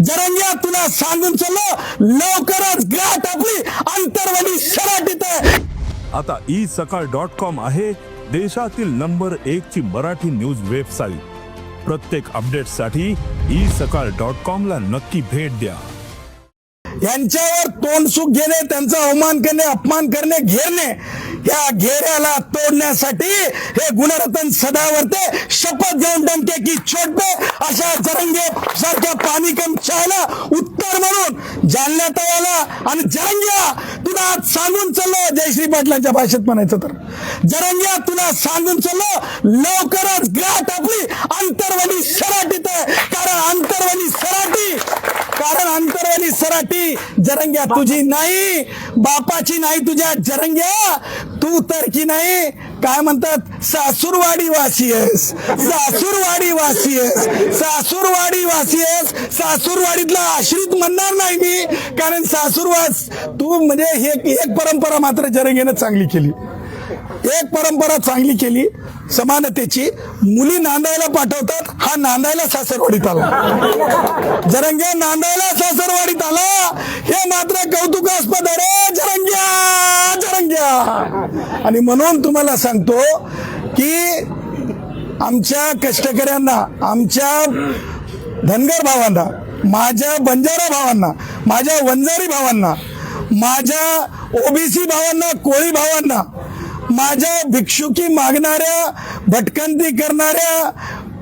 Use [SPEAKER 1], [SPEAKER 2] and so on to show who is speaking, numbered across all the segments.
[SPEAKER 1] जरंग्या तुला सांगून चाललो लवकरच गाठ आपली अंतरवली सराटीत आहे
[SPEAKER 2] आता ई सकाळ डॉट कॉम आहे देशातील नंबर एक ची मराठी न्यूज वेबसाईट प्रत्येक अपडेटसाठी ई सकाळ डॉट कॉम ला नक्की भेट द्या.
[SPEAKER 1] यांच्यावर तोंड सुख घेणे त्यांचा अवमान करणे अपमान करणे घेरणे. या घेऱ्याला तोडण्यासाठी हे गुणरत्न सदावरते शपथ घेऊन डमके की छोट अशा जरंगे सारख्या पाणी कम उत्तर म्हणून जालण्यात आला आणि जरंग्या तुला आज सांगून चाललो. जयश्री पाटलांच्या भाषेत म्हणायचं तर. जरंग्या तुला सांगून चाललो. लवकरच गाठ आपली अंतरवाणी सराटीत आहे. कारण अंतरवाणी सराटी कारण अंतरवाणी सराटी जरंग्या तुझी नाही बापाची नाही तुझ्या जरंग्या. तू तर की नाही? काय म्हणतात? सासूरवाडी वासी आहेस. सासूरवाडी वासी आहेस. सासूरवाडी वासी आहेस. सासूरवाडीतला आश्रित म्हणणार नाही मी. कारण सासूरवास तू म्हणजे हे एक परंपरा मात्र जरंगेनं चांगली केली. एक परंपरा चांगली केली समानतेची. मुली नांदायला पाठवतात हा नांदायला सासरवाडीत आला. जरंग्या नांदायला सासरवाडीत आला. हे मात्र कौतुकास्पद आहे. रे जरंग्या जरंग्या. आणि म्हणून तुम्हाला सांगतो की आमच्या कष्टकऱ्यांना आमच्या धनगर भावांना माझ्या बंजारा भावांना माझ्या वंजारी भावांना माझ्या ओबीसी भावांना कोळी भावांना माझ्या भिक्षुकी मागणाऱ्या भटकंती करणाऱ्या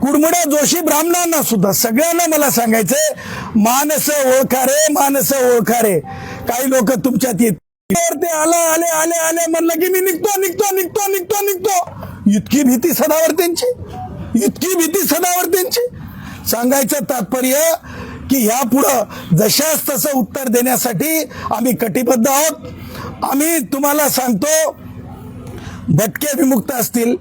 [SPEAKER 1] कुडमुड्या जोशी ब्राह्मणांना सुद्धा सगळ्यांना मला सांगायचंय मानस ओळखा रे मानस ओळखा रे काही लोक तुमच्यात येत ते आलं आले आले आले म्हणलं की मी निघतो निघतो निघतो निघतो निघतो. इतकी भीती सदावर्तेंची इतकी भीती सदावर्तेंची सांगायचं तात्पर्य की ह्या पुढं जशाच तसं उत्तर देण्यासाठी आम्ही कटिबद्ध आहोत. आम्ही तुम्हाला सांगतो भटके विमुक्त असतील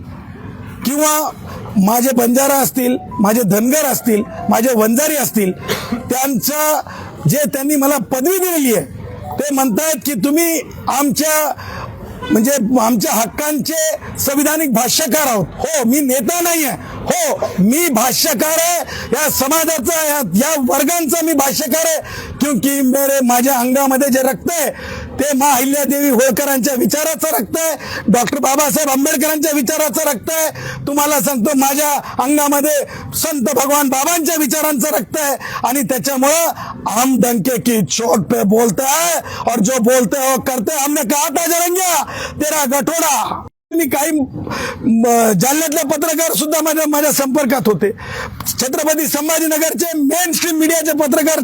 [SPEAKER 1] किंवा माझे बंजारा असतील माझे धनगर असतील माझे वंजारी असतील त्यांचा जे त्यांनी मला पदवी दिलेली आहे ते म्हणतायत की तुम्ही आमच्या म्हणजे आमच्या हक्कांचे संविधानिक भाष्यकार आहोत. हो मी नेता नाही आहे. हो मी भाष्यकार आहे. या समाजाचा या, या वर्गांचा मी भाष्यकार आहे. क्योंकि मेरे माझ्या अंगामध्ये जे रक्त आहे ते मा अहिल्यादेवी होळकरांच्या विचाराचं रक्त आहे. डॉक्टर बाबासाहेब आंबेडकरांच्या विचाराचं रक्त आहे. तुम्हाला सांगतो माझ्या अंगामध्ये संत भगवान बाबांच्या विचारांचं रक्त आहे. आणि त्याच्यामुळं हम डंके की चोट पे बोलता है और जो बोलते हो करते हमने कहा था जरंग्या तेरा गठोडा. काही जालन्यातले पत्रकार सुद्धा माझ्या माझ्या संपर्कात होते. छत्रपती संभाजीनगरचे मेन स्ट्रीम मीडियाचे पत्रकार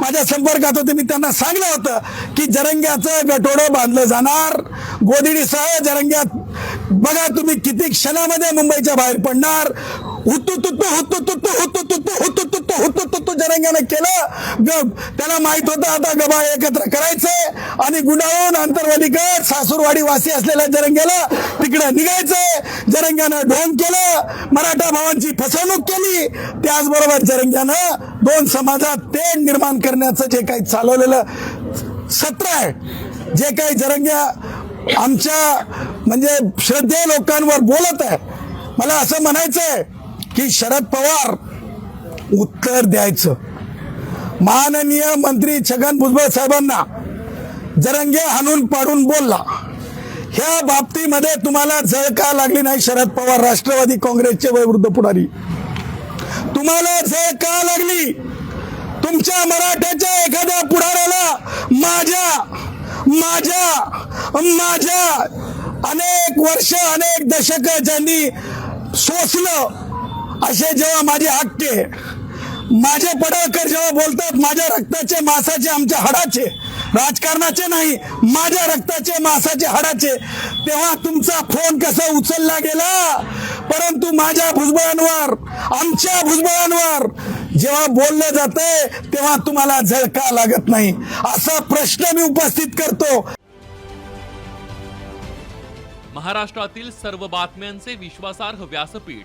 [SPEAKER 1] माझ्या संपर्कात होते. मी त्यांना सांगलं होतं की जरंग्याचं गटोडं बांधलं जाणार. गोदिडीसह जरंग्यात बघा तुम्ही किती क्षणामध्ये मुंबईच्या बाहेर पडणार. जनांगाने केलं ग त्याला माहीत होतं आता गबा एकत्र करायचंय आणि गुंडाळून आंतरवाडीकर सासूरवाडी वासी असलेल्या जरंग्याला तिकडे निघायचंय जरंग्यानं ढोंग केलं मराठा भावांची फसवणूक केली त्याचबरोबर जरंग्यानं दोन समाजात ते निर्माण करण्याचं जे काही चालवलेलं सत्र आहे जे काही जरंग्या आमच्या म्हणजे श्रद्धेय लोकांवर बोलत आहे मला असं म्हणायचं आहे की शरद पवार उत्तर द्यायचं. माननीय मंत्री छगन भुजबळ साहेबांना जरंगे हाणून पाडून बोलला. ह्या बाबतीमध्ये तुम्हाला जळ का लागली नाही शरद पवार राष्ट्रवादी काँग्रेसचे वयवृद्ध पुढारी? तुम्हाला जळ का लागली? तुमच्या मराठ्याच्या एखाद्या पुढाऱ्याला माझ्या माझ्या माझ्या अनेक वर्ष अनेक दशक ज्यांनी सोसलं असे जेव्हा माझे हक्के माझे पडळकर जेव्हा बोलतात माझ्या रक्ताचे मासाचे आमच्या हाडाचे राजकारणाचे नाही माझ्या रक्ताचे मासाचे हाडाचे तेव्हा तुमचा फोन कसा उचलला गेला? परंतु माझ्या भुजबळांवर आमच्या भुजबळांवर जेव्हा बोललं जातंय तेव्हा तुम्हाला झळका लागत नाही. असा प्रश्न मी उपस्थित करतो.
[SPEAKER 3] महाराष्ट्रातील सर्व बातम्यांचे विश्वासार्ह व्यासपीठ.